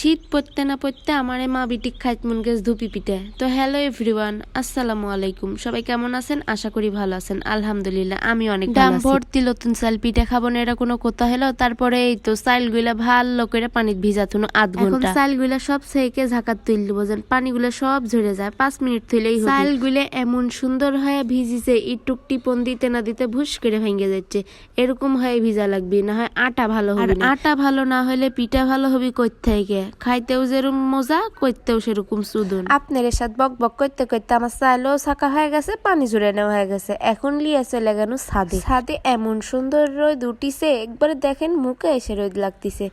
শীত পড়তে না পড়তে আমারে মা বিটিক খাইত মন গেছ ধুপি পিঠে তো হ্যালো এভরিওয়ান আসসালামু আলাইকুম। সবাই কেমন আছেন? আশা করি ভালো আছেন। আলহামদুলিল্লাহ আমি অনেক দাম ভর্তি নতুন চাল পিঠে খাব না এটা কোনো কথা হলো? তারপরে এই তো চালগুলা ভালো করে পানিত ভিজা থুনো আধ ঘণ্টা। চালগুলা সব সেকে ঝাঁকাত তুল দিব যেন পানিগুলো সব ঝরে যায়। পাঁচ মিনিট থইলেই চাল গুলে এমন সুন্দর হয়ে ভিজিছে ইটুক টিপন দিতে না দিতে ভুস করে ভেঙে যাচ্ছে। এরকম হয়ে ভিজা লাগবে না হয় আটা ভালো হবে না। আটা ভালো না হলে পিঠা ভালো হবে কই থেকে? খাইতেও যেরকম মজা করতেও সেরকম সুদন। আপনার সাথে বক বক করতে করতে আমার চালও ছাকা হয়ে গেছে পানি জুড়ে নেওয়া হয়ে গেছে। এখন লিয়ে চলে গেল ছাদে। ছাদে এমন সুন্দর রোদ উঠিছে একবারে দেখেন মুখে এসে রোদ লাগতেছে।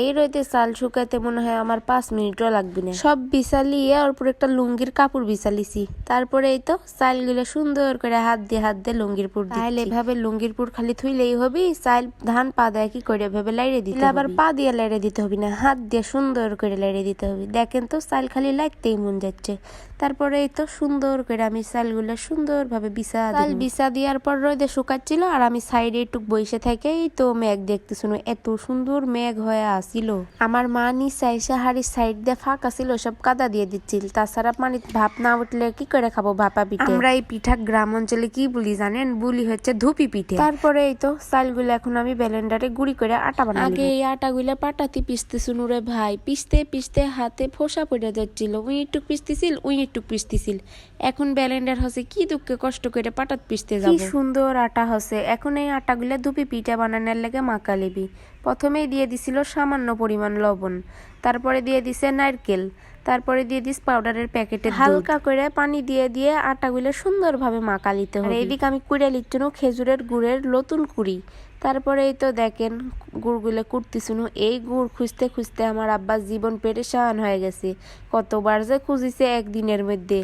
এই রোদে চাল শুকাতে মনে হয় আমার পাঁচ মিনিটও লাগবে না। সব বিছালিয়ে ওর উপর একটা লুঙ্গির কাপড় বিছালিছি। তারপরে এই তো চালগুলো সুন্দর করে হাত দিয়ে হাত দিয়ে লুঙ্গির পুর তাহলে এভাবে লুঙ্গির পুর খালি থুইলেই হবে চাল ধান পা দেয় কি করে ভেবে লাইড়ে দিতে আবার পা দিয়ে লাইড়ে দিতে হবে না হাত দিয়ে সুন্দর করে লাইড়ে দিতে হবে। দেখেন তো চাল খালি লাগতেই মন যাচ্ছে। তারপরে এই তো সুন্দর করে আমি চালগুলো সুন্দরভাবে বিছা চাল বিছা দেওয়ার পর রোদে শুকাচ্ছিল আর আমি সাইডে একটু বসে থেকেই তো মেঘ দেখতে শুনো এত সুন্দর মেঘ হয়ে আসিল। আমার মা নিচে এসে হাড়ির সাইড দিয়ে ফাঁকা ছিল সব কাদা দিয়ে দিচ্ছিল। তাছাড়া পানি ভাপ না উঠলে কি করে খাব ভাপা পিঠে? আমরা এই পিঠা গ্রাম অঞ্চলে কি বলি জানেন? বুলি হচ্ছে ধুপি পিঠে। তারপরে এই তো চালগুলো এখন আমি ব্লেন্ডারে গুঁড়ি করে আটা বানাই আগে এই আটাগুলা পাটাতে পিসতে শুনু রে ভাই পিসতে পিসতে হাতে ফোসা পড়ে যাচ্ছিল। উই একটু পিসতেছিল উই একটু পিসতেছিল। এখন ব্যালেন্ডার হসে কি দুঃখে কষ্ট করে পাটাত পিসতে কি যাব। সুন্দর আটা হসে। এখন এই আটাগুলো ধুপি পিঠা বানানোর লেগে মাকা লিবি। প্রথমেই দিয়ে দিছিল সামান্য পরিমাণ লবণ। তারপরে দিয়ে দিছে নারকেল। তারপরে দিয়ে দিস পাউডারের প্যাকেটে হালকা করে পানি দিয়ে দিয়ে আটাগুলো সুন্দরভাবে মাকা লিতে হবে। এদিকে আমি কুড়ে লিচ্ছুনো খেজুরের গুড়ের নতুন কুড়ি। তারপরে এই তো দেখেন গুড়গুলো কুটতেছুনু। এই গুড় খুঁজতে খুঁজতে আমার আব্বার জীবন পেরেশান হয়ে গেছে। কতবার যে খুঁজিছে একদিনের মধ্যে।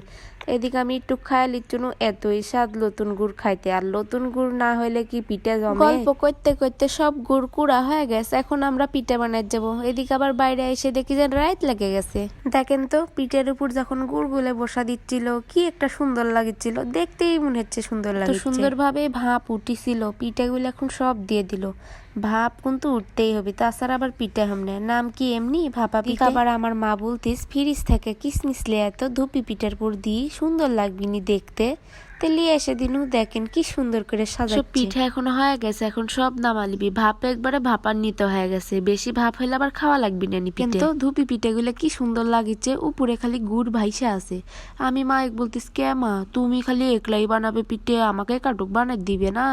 এদিকে আমি একটু খায় লিচ্ছুনু এতই স্বাদ নতুন গুড় খাইতে। আর নতুন গুড় না হইলে কি পিঠে জমে? গল্প করতে করতে সব গুড় কুড়া হয়ে গেছে এখন আমরা পিঠে বানাই যাব। এদিকে আবার বাইরে এসে দেখি যে রাইত লেগে গেছে। দেখেন তো পিঠের উপর যখন গুড় গুলে বসা দিচ্ছিল কি একটা সুন্দর লাগছিল দেখতেই মনে হচ্ছে সুন্দর লাগে সুন্দরভাবে ভাপ উঠিছিল পিঠাগুলো এখন সব দিয়ে দিল। ভাপ কিন্তু উঠতেই হবে তাছাড়া আবার পিঠা হামনে নাম কি এমনি? ভাপা পিঠা? আবার আমার মা বলতিস ফিরিস থেকে কিসমিস লে এত ধুপি পিঠার পর দিই সুন্দর লাগবিনি দেখতে। তেলি এসে দিনু দেখেন কি সুন্দর করে সাজা পিঠা এখনও হয়ে গেছে এখন সব নামালিবি। ভাপ একবারে ভাপার নিতে হয়ে গেছে। বেশি ভাপ হইলে আবার খাওয়া লাগবি না নি কিন্তু ধুপি পিঠাগুলো কি সুন্দর লাগিছে উপরে খালি গুড় ভাইসে আছে। আমি মা এক বলতিস কে মা তুমি খালি একলাই বানাবে পিঠে আমাকে কাটুক বানাই দিবে না?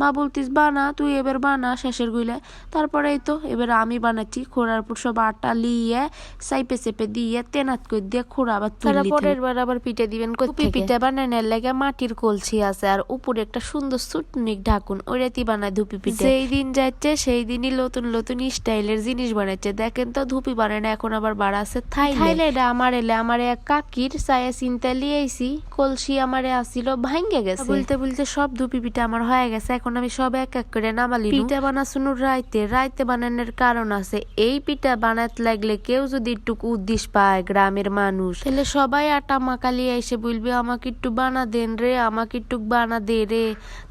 মা বলতিস বানা তুই এবার বানা শেষের গুইলে। তারপরে এই তো এবার আমি বানাচ্ছি খোড়ার পর সব আটা লিয়ে সাইপে চেপে দিয়ে তেনাত করে দিয়ে খোড়া আবার তুলে পরের বার আবার পিঠে দিবেন পিঠে বানানোর লাগে মাটির কলসি আছে আর উপরে একটা সুন্দর সুটনিক ঢাকুন ওইটাতে বানায় ধুপি পিঠে। যেই দিন যাচ্ছে সেই দিনই নতুন নতুন স্টাইলের জিনিস বানাচ্ছে। দেখেন তো ধুপি বানায় না এখন আবার থাই থাইল্যান্ড আমার এলে আমার এক কাকির সায়া চিন্তা লিয়েছি কলসি আমারে আসিল ভাঙ্গে গেছে। বলতে বলতে সব ধুপি পিঠা আমার হয়ে গেছে এখন আমি সব এক এক করে নামালি পিঠা বানাশুনুর রাইতে রাইতে বানানোর কারণ আছে। এই পিঠা বানাতে লাগলে কেউ যদি একটু উদ্দেশ্য পায় গ্রামের মানুষ। তাহলে সবাই আটা মাকালি এসে বলবে আমাকে একটু বানা দেন রে আমাকে একটু বানা দে রে।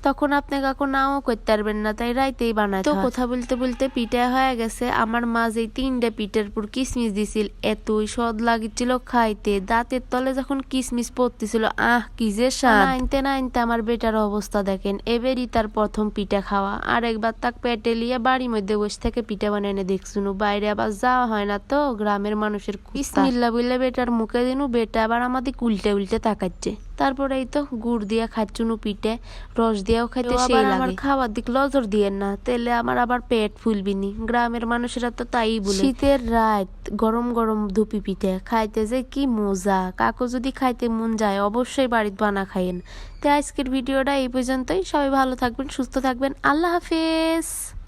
তখন আপনি কাকু নাও করতে পারবেন না তাই রাইতেই বানায় তো কথা বলতে বলতে পিঠা হয়ে গেছে। আমার মা যে তিনটা পিঠার পুর কিসমিস দিছিল এতই সদ লাগিছিল খাইতে। দাঁতের তলে যখন কিসমিস পড়তেছিল আহ কি যে স্বাদ। আনতে না আনতে আমার বেটার অবস্থা দেখেন এবারই তার প্রথম পিঠা খাওয়া। আর একবার তাক পেটে লিয়ে বাড়ির মধ্যে বসে থেকে পিঠা বানিয়ে এনে দেখছুনু বাইরে আবার যাওয়া হয় না তো গ্রামের মানুষের বিসমিল্লা বললে বেটার মুখে দিনু বেটা আবার আমাদের উল্টে উল্টে তাকাচ্ছে। তারপরে এই তো গুড় দিয়ে খাচ্ছুনু পিঠে রস দিয়েও খাইতে সেই লাগে আমার খাওয়ার দিক নজর দিয়েন না তেলে আমার আবার পেট ফুলবিনি। গ্রামের মানুষেরা তো তাই বলে। শীতের রাত গরম গরম ধুপি পিঠে খাইতে যে কি মজা। কাকু যদি খাইতে মন যায় অবশ্যই বাড়িতে বানা খাইয়েন। তো আজকের ভিডিওটা এই পর্যন্তই। সবাই ভালো থাকবেন সুস্থ থাকবেন। আল্লাহ হাফেজ।